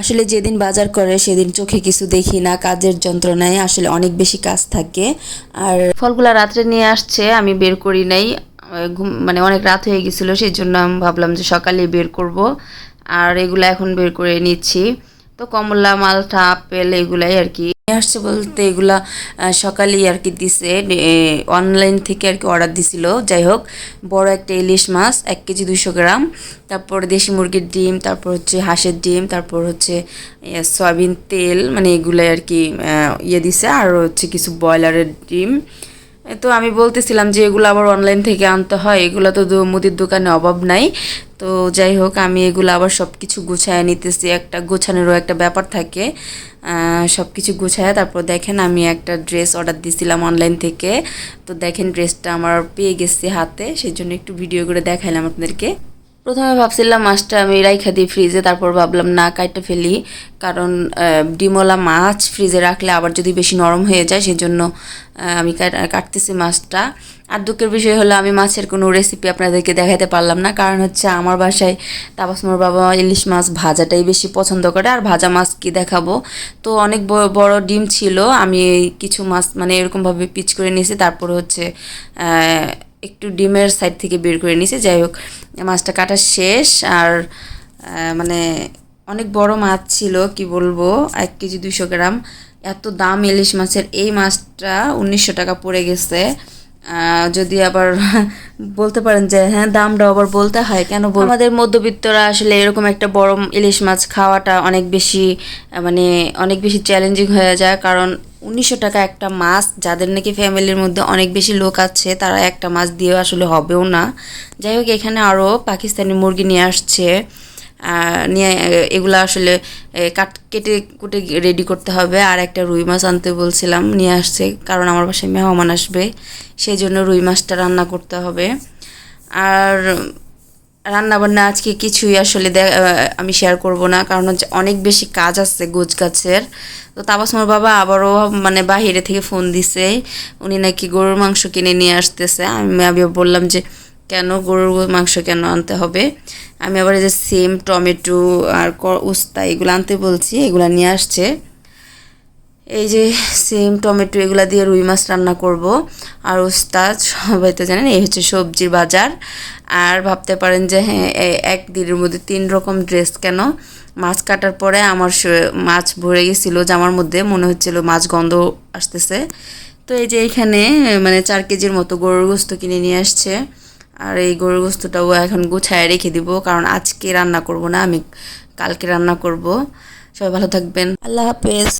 আসলে যেদিন বাজার করে, সেদিন চোখে কিছু দেখি না, কাজের যন্ত্রণায় আসলে অনেক বেশি কাজ থাকে। আর ফলগুলা রাত্রে নিয়ে আসছে, আমি বের করি নাই। ঘুম মানে অনেক রাত হয়ে গেছিল সেই জন্য আমি ভাবলাম যে সকালে বের করব। আর এগুলো এখন বের করে নিচ্ছি। তো কমলা, মালটা, আপেল, এগুলাই আর কি। আসছে বলতে এগুলা সকালেই আর কি দিছে অনলাইন থেকে আর কি অর্ডার দিছিল। যাই হোক, বড় একটা ইলিশ মাছ, এক কেজি দুইশো গ্রাম। তারপর দেশি মুরগির ডিম, তারপর হচ্ছে হাঁসের ডিম, তারপর হচ্ছে সয়াবিন তেল মানে এগুলাই আর কি ইয়ে দিছে। আর হচ্ছে কিছু ব্রয়লারের ডিম। তো আমি বলতেছিলাম যে এগুলো আবার অনলাইন থেকে আনতে হয়, এগুলো তো মুদির দোকানে অভাব নাই। তো যাই হোক, আমি এগুলো আবার সব কিছু গুছায় নিতেছি। একটা গোছানোরও একটা ব্যাপার থাকে। সব কিছু গুছায় তারপর দেখেন আমি একটা ড্রেস অর্ডার দিয়েছিলাম অনলাইন থেকে। তো দেখেন ড্রেসটা আমার পেয়ে গেছে হাতে। সেই জন্য একটু ভিডিও করে দেখাইলাম আপনাদেরকে। প্রথমে ভাবছিলাম মাছটা আমি রাইখা দিই ফ্রিজে, তারপর ভাবলাম, না কাইটা ফেলি। কারণ ডিমওয়ালা মাছ ফ্রিজে রাখলে আবার যদি বেশি নরম হয়ে যায়, সেজন্য আমি কাটতেছি মাছটা। আর দুঃখের বিষয় হলো, আমি মাছের কোনো রেসিপি আপনাদেরকে দেখাতে পারলাম না। কারণ হচ্ছে, আমার বাসায় তাবাসমর বাবা ইলিশ মাছ ভাজাটাই বেশি পছন্দ করে, আর ভাজা মাছ কি দেখাবো? তো অনেক বড় ডিম ছিল, আমি কিছু মাছ মানে এরকমভাবে পিচ করে নিয়েছি। তারপর হচ্ছে একটু ডিমের সাইড থেকে বের করে নিয়েছি যাই হোক, মাছটা কাটা শেষ আর মানে অনেক বড় মাছ ছিল, কি বলব? এক কেজি দুইশো গ্রাম। এত দাম ইলিশ মাছের। এই মাছটা উনিশশো টাকা পড়ে গেছে। যদি আবার বলতে পারেন যে হ্যাঁ দামটা আবার বলতে হয়, কেন বল আমাদের মধ্যবিত্তরা আসলে এরকম একটা বড় ইলিশ মাছ খাওয়াটা অনেক বেশি মানে অনেক বেশি চ্যালেঞ্জিং হয়ে যায়। কারণ উনিশশো টাকা একটা মাছ, যাদের নাকি ফ্যামিলির মধ্যে অনেক বেশি লোক আছে, তারা একটা মাছ দিয়ে আসলে হবেও না। যাই হোক, এখানে আরও পাকিস্তানি মুরগি নিয়ে আসছে। নিয়ে, এগুলো আসলে কাট, কেটে কুটে রেডি করতে হবে। আর একটা রুই মাছ আনতে বলছিলাম, নিয়ে আসছে, কারণ আমার বাসায় মেহমান আসবে। সেই জন্য রুই মাছটা রান্না করতে হবে। আর রান্না বান্না আজকে কিছুই আসলে আমি শেয়ার করব না, কারণ হচ্ছে অনেক বেশি কাজ আছে গোছ গাছের। তো তাবাসমর বাবা আবারও মানে বাহিরে থেকে ফোন দিছে, উনি নাকি গরুর মাংস কিনে নিয়ে আসতেছে। আমি আমি বললাম যে, কেন গরুর মাংস কেন আনতে হবে? আমি আবার যে সেম টমেটো আর উস্তা এগুলো আনতে বলছি, এগুলো নিয়ে আসছে। এই যে সিম, টমেটো এগুলা দিয়ে রুই মাছ রান্না করব। আর উস্তাদ, সবাই তো জানেন, এই হচ্ছে সবজির বাজার। আর ভাবতে পারেন যে হ্যাঁ এক দিনের মধ্যে তিন রকম ড্রেস কেন? মাছ কাটার পরে আমার মাছ ভরে গেছিল জামার মধ্যে, মনে হচ্ছিল মাছ গন্ধ আসতেছে। তো এই যে এখানে মানে চার কেজির মতো গরুর গোস্ত কিনে নিয়ে আসছে। আর এই গরুর গোস্তটাও এখন গুছায় রেখে দিব, কারণ আজকে রান্না করব না, আমি কালকে রান্না করব। সবাই ভালো থাকবেন। আল্লাহ হাফেজ।